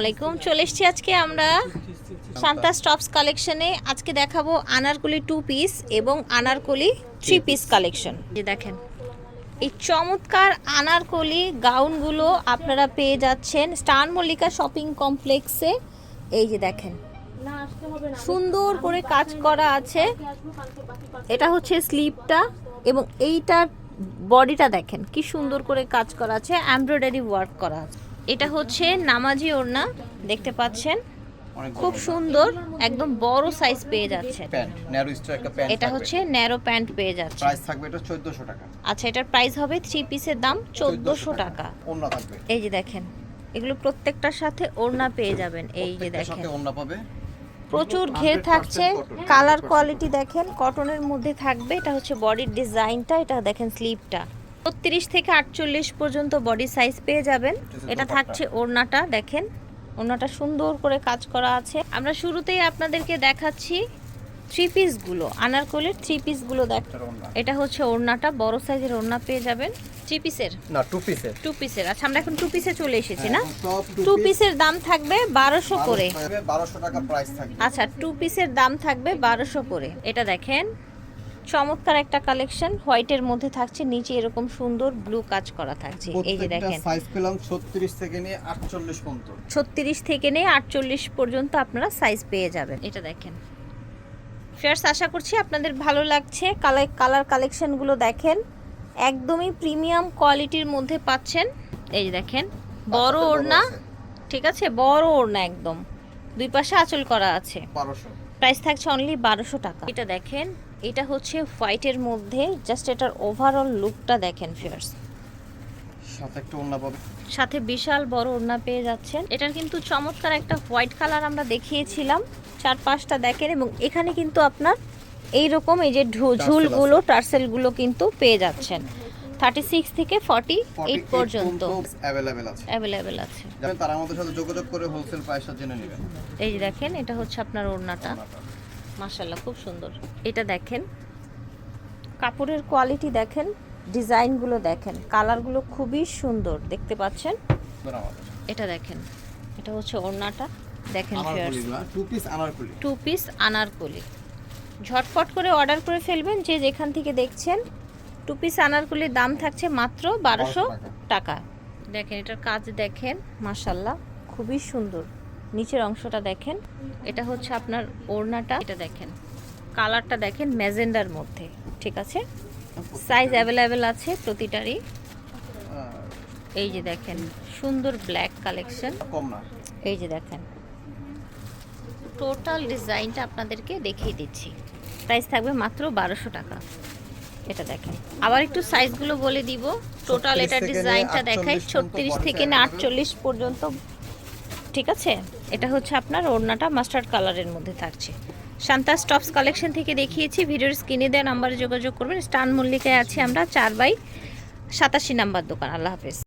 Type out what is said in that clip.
আলাইকুম। চলে এসেছি আজকে আমরা শান্তা স্টপস কালেকশনে আজকে দেখাবো আনারকলি টু পিস এবং আনারকলি থ্রি পিস কালেকশন যে দেখেন এই চমৎকার আনারকলি গাউনগুলো আপনারা পেয়ে যাচ্ছেন স্টার মল্লিকা শপিং কমপ্লেক্সে এই যে দেখেন সুন্দর করে কাজ করা আছে। এটা হচ্ছে স্লিপটা এবং এইটার বডিটা দেখেন কি সুন্দর করে কাজ করা আছে। এমব্রয়ডারি ওয়ার্ক করা আছে। এটা হচ্ছে নামাজি ওড়না দেখতে পাচ্ছেন। খুব সুন্দর একদম বড় সাইজ পেয়ে যাচ্ছেন প্যান্ট ন্যারো স্টার একটা প্যান্ট এটা হচ্ছে ন্যারো প্যান্ট পেয়ে যাচ্ছে। প্রাইস থাকবে এটা 1400 টাকা। আচ্ছা এটার প্রাইস হবে থ্রি পিসের দাম চোদ্দোশো টাকা। অন্য থাকবে। এই যে দেখেন এগুলো প্রত্যেকটার সাথে ওড়না পেয়ে যাবেন। এই যে দেখেন সাথে অন্য পাবে। প্রচুর ঘের থাকছে। কালার কোয়ালিটি দেখেন কটনের মধ্যে থাকবে। এটা হচ্ছে বডির ডিজাইনটা এটা দেখেন স্লিপটা ছত্রিশ থেকে আটচল্লিশ পর্যন্ত বডি সাইজ পেয়ে যাবেন। এটা থাকছে ওড়নাটা দেখেন। ওড়নাটা সুন্দর করে কাজ করা আছে। আমরা শুরুতেই আপনাদেরকে দেখাচ্ছি থ্রি পিসগুলো আনারকলির থ্রি পিসগুলো দেখ এটা হচ্ছে ওড়নাটা বড় সাইজের ওড়না পেয়ে যাবেন। থ্রি পিসের না টু পিসের টু পিসের আচ্ছা আমরা এখন টু পিসে চলে এসেছি না? টু পিসের দাম থাকবে বারোশো করে। 1200 টাকা প্রাইস থাকবে। আচ্ছা টু পিসের দাম থাকবে বারোশো করে। এটা দেখেন। চমৎকার একটা কালেকশন হোয়াইটের মধ্যে থাকছে নিচে এরকম সুন্দর ব্লু কাজ করা থাকছে। এই যে দেখেন। সাইজ পেলাম 36 থেকে নিয়ে 48 পর্যন্ত। ছত্রিশ থেকে নিয়ে আটচল্লিশ পর্যন্ত আপনারা সাইজ পেয়ে যাবেন। এটা দেখেন। ফেয়ার্স আশা করছি আপনাদের ভালো লাগছে। কালার কালার কালেকশনগুলো দেখেন। একদমই প্রিমিয়াম কোয়ালিটির মধ্যে পাচ্ছেন। এই যে দেখেন বড় ওড়না। ঠিক আছে? বড় ওড়না একদম। দুই পাশে আঁচল করা আছে। 1200 প্রাইস থাকছে অনলি বারোশো টাকা। এটা দেখেন এটা হচ্ছে হোয়াইটের মধ্যে জাস্ট এটার ওভারঅল লুকটা দেখেন ফিয়ার্স সাথে একটা অন্য পাবে। সাথে বিশাল বড় ওড়না পেয়ে যাচ্ছেন। এটার কিন্তু চমৎকার একটা হোয়াইট কালার আমরা দেখিয়েছিলাম। চার পাঁচটা দেখেন এবং এখানে কিন্তু আপনার এই রকম এই যে ঝুলগুলো টার্সেলগুলো কিন্তু পেয়ে যাচ্ছেন। থার্টি সিক্স থেকে ফর্টি এইট 48 পর্যন্ত অ্যাভেলেবেল আছে। অ্যাভেলেবেল আছে। তারা আমাদের সাথে যোগাযোগ করে হোলসেল প্রাইসটা জেনে নেবেন এই যে দেখেন এটা হচ্ছে আপনার ওড়নাটা। মাশাল্লাহ খুব সুন্দর। এটা দেখেন। কাপড়ের কোয়ালিটি দেখেন ডিজাইনগুলো দেখেন কালারগুলো খুবই সুন্দর দেখতে পাচ্ছেন? এটা দেখেন এটা হচ্ছে ওড়নাটা। দেখেন two piece anarkali two piece anarkali ঝটপট করে অর্ডার করে ফেলবেন যে যেখান থেকে দেখছেন টু পিস আনারকলির দাম থাকছে মাত্র বারোশো টাকা। দেখেন এটার কাজ দেখেন মাশাল্লাহ খুবই সুন্দর। নিচের অংশটা দেখেন এটা হচ্ছে আপনার ওড়নাটা এটা দেখেন। কালারটা দেখেন ম্যাজেন্ডার মধ্যে ঠিক আছে? সাইজ অ্যাভেলেবেল আছে প্রতিটারই। এই যে দেখেন সুন্দর ব্ল্যাক কালেকশন এই যে দেখেন টোটাল ডিজাইনটা আপনাদেরকে দেখিয়ে দিচ্ছি। প্রাইস থাকবে মাত্র বারোশো টাকা। এটা দেখাই। আবার একটু সাইজগুলো বলে দিব। টোটাল এটা ডিজাইনটা দেখাই। 48 ছত্রিশ থেকে না আটচল্লিশ পর্যন্ত। ঠিক আছে? এটা হচ্ছে আপনার ওড়নাটা মাস্টার্ড কালারের মধ্যে থাকছে। শান্তা স্টপস কালেকশন থেকে দেখিয়েছি। ভিডিওর স্ক্রিনে দেওয়া নাম্বারে যোগাযোগ করবেন। স্টান মল্লিকায় আছি আমরা। চার বাই সাতাশি নাম্বার দোকান। আল্লাহ হাফেজ।